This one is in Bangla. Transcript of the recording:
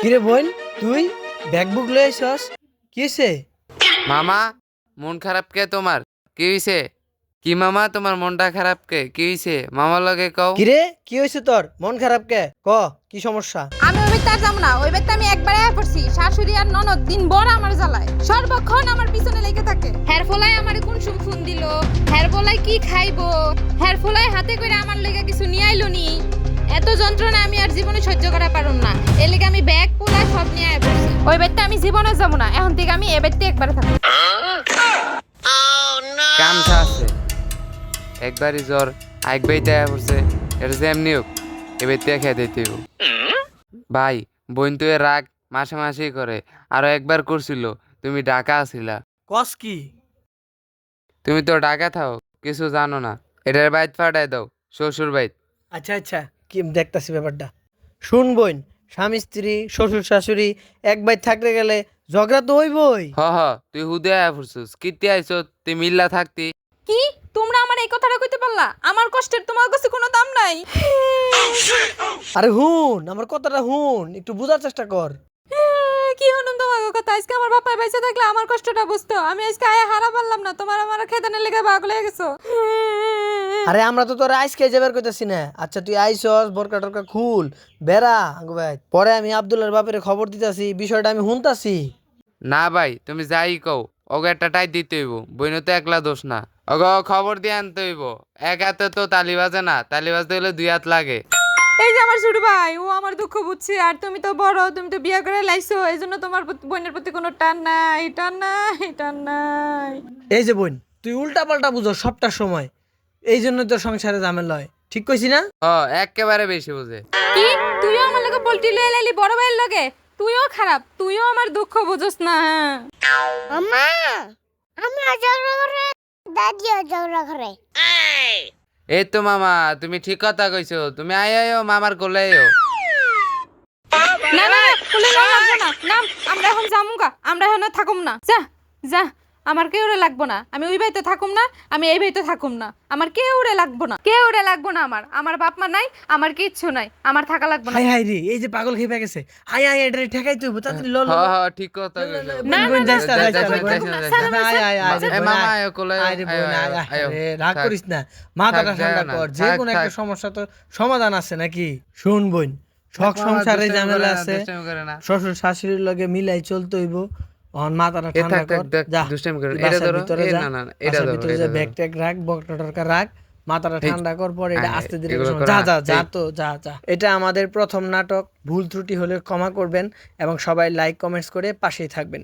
কিরে বোন তুই ব্যাগ বুক লয়ে আইছস কি হইছে? মামা মন খারাপ কে তোমার? কি হইছে? কি মামা তোমার মনটা খারাপ কে? কি হইছে? মামার লগে কও। কিরে কি হইছে তোর? মন খারাপ কে? ক কি সমস্যা? আমি ওই আর যাব না। ওই বেতে আমি একবারে আয়া পড়ছি। শাশুড়ি আর ননদ দিন বড় আমার জ্বালায়। সর্বক্ষণ আমার পিছনে লেগে থাকে। হের ফলাই আমার কোন সুম ফোন দিল? হের ফলাই কি খাইবো? হের ফলাই হাতে করে আমার লেগে কিছু নিয়ে আইলো নি? যন্ত্রণা আমি আর জীবনে সহ্য করা পারুম না। এর লেগে আমি ব্যাগ পোলা সব নিয়ে আয়া পড়ছি। ওই বেতে আমি জীবনে যাব না। এখন থেকে আমি এ বেতে একবারে থাকব। কামছা আছে। একবারই জ্বর একবারই দেয়া পড়ছে। এটা যে এমনি হোক এবার তে খেয়ে দিতে। ভাই বোন তো এর রাগ মাসে মাসেই করে। আরও একবার করছিল তুমি ঢাকা আছিলা কস কি? তুমি তো ঢাকা থাও কিছু জানো না। এটার বাইত ফাটাই দাও শ্বশুর বাইত আচ্ছা আচ্ছা। কি দেখতাছি ব্যাপারটা? শুন বোন স্বামী স্ত্রী শ্বশুর শাশুড়ি এক বাইর থাকতে গেলে ঝগড়া তো হইবই। হ হ তুই হুদে আয়া ফুরছুস। কিতে আইছ তুই মিল্লা থাকতি। কি? তোমরা আমার এই কথাটা কইতে পারলা? আমার কষ্টের তোমার কাছে কোনো দাম নাই। আরে হুন আমার কথাটা হুন একটু বোঝার চেষ্টা কর। কি হনুন তোমার কথা। আজকে আমার বাপা বেঁচে থাকলে আমার কষ্টটা বুঝতো। আমি আজকে আয়া হারা পারলাম না। তোমার আমার খেদানের লেগে পাগল হয়ে গেছো। আরে আমরা তো তোর আইস খেয়ে যাবার কইতাছি না। আচ্ছা তুই আইসস বরকা টরকা খুল বেড়া। ভাই পরে আমি আব্দুল্লাহর বাপের খবর দিতাছি বিষয়টা আমি হুনতাছি। না ভাই তুমি যাই কও ওকে একটা টাই দিতে হইব বইন তো একলা দোষ না। ওকে খবর দিয়ে আনতে হইব এক হাতে তো তালি বাজে না তালি বাজতে হলে দুই হাত লাগে। এই যে আমার ছোট ভাই ও আমার দুঃখ বুঝছে আর তুমি তো বড় তুমি তো বিয়ে করে লাইছো এই জন্য তোমার প্রতি- বোনের প্রতি কোনো টান নাই টান নাই টান নাই। এই যে বোন তুই উল্টা পাল্টা বুঝো সবটা সময়। এই জন্য তোর সংসারে ঝামেলা হয়। ঠিক কইছি না? ও একেবারে বেশি বুঝে। কি? তুইও আমার লগে পোল্ট্রি লয়ে লাইলি বড় ভাইয়ের লগে? তুইও খারাপ তুইও আমার দুঃখ বুঝোস না মামা আমরা ঝগড়া করে দাদিও ঝগড়া করে এই তো মামা তুমি ঠিক কথা কইছো। তুমি আয় আয়ো মামার কোলে আয়ো। না না কুলে না না নাম আমরা এখন যামুগা আমরা এখন থাকুম না। যা যা। আমার কেউ রে লাগবো না। আমি ওই বাড়িতে থাকুম না আমি এই বাড়িতে থাকুম না। আমার কেউ রে লাগবো না। কেউ রে লাগবো না আমার। আমার বাপ মা নাই আমার কিচ্ছু নাই আমার থাকা লাগবো না। হাই হাই রে এই যে পাগল খেয়ে গেছে। হাই হাই এটা ঠেকাই তুই তাড়াতাড়ি ল ল, হ ল। হ ঠিক কথা না, না, না, না, যাস না, না, বোন। যাস না, যাস না। আয়, আয়, আয়, রে এ মামা। আয়। কোলে আয় রে আয়ো, বোন, আয়, রাগ করিস না। মাথাটা থাক, ঠান্ডা না, কর। যে কোনো একটা সমস্যা তো সমাধান আছে নাকি? শুন বোন সব সংসারে ঝামেলা আছে। শ্বশুর শাশুড়ির লগে মিলাই চলতে হইব। অন মাথাটা ঠান্ডা কর যা দুষ্টামি কর। এটা ধরো, না, না, এটা ধরো, ভিতরে যা ব্যাগ ট্যাগ রাখ বকটা টরকা রাখ মাথাটা ঠান্ডা কর পরে এটা আস্তে ধীরে যা যা যা তো যা যা। এটা আমাদের প্রথম নাটক ভুল ত্রুটি হলে ক্ষমা করবেন এবং সবাই লাইক কমেন্টস করে পাশেই থাকবেন।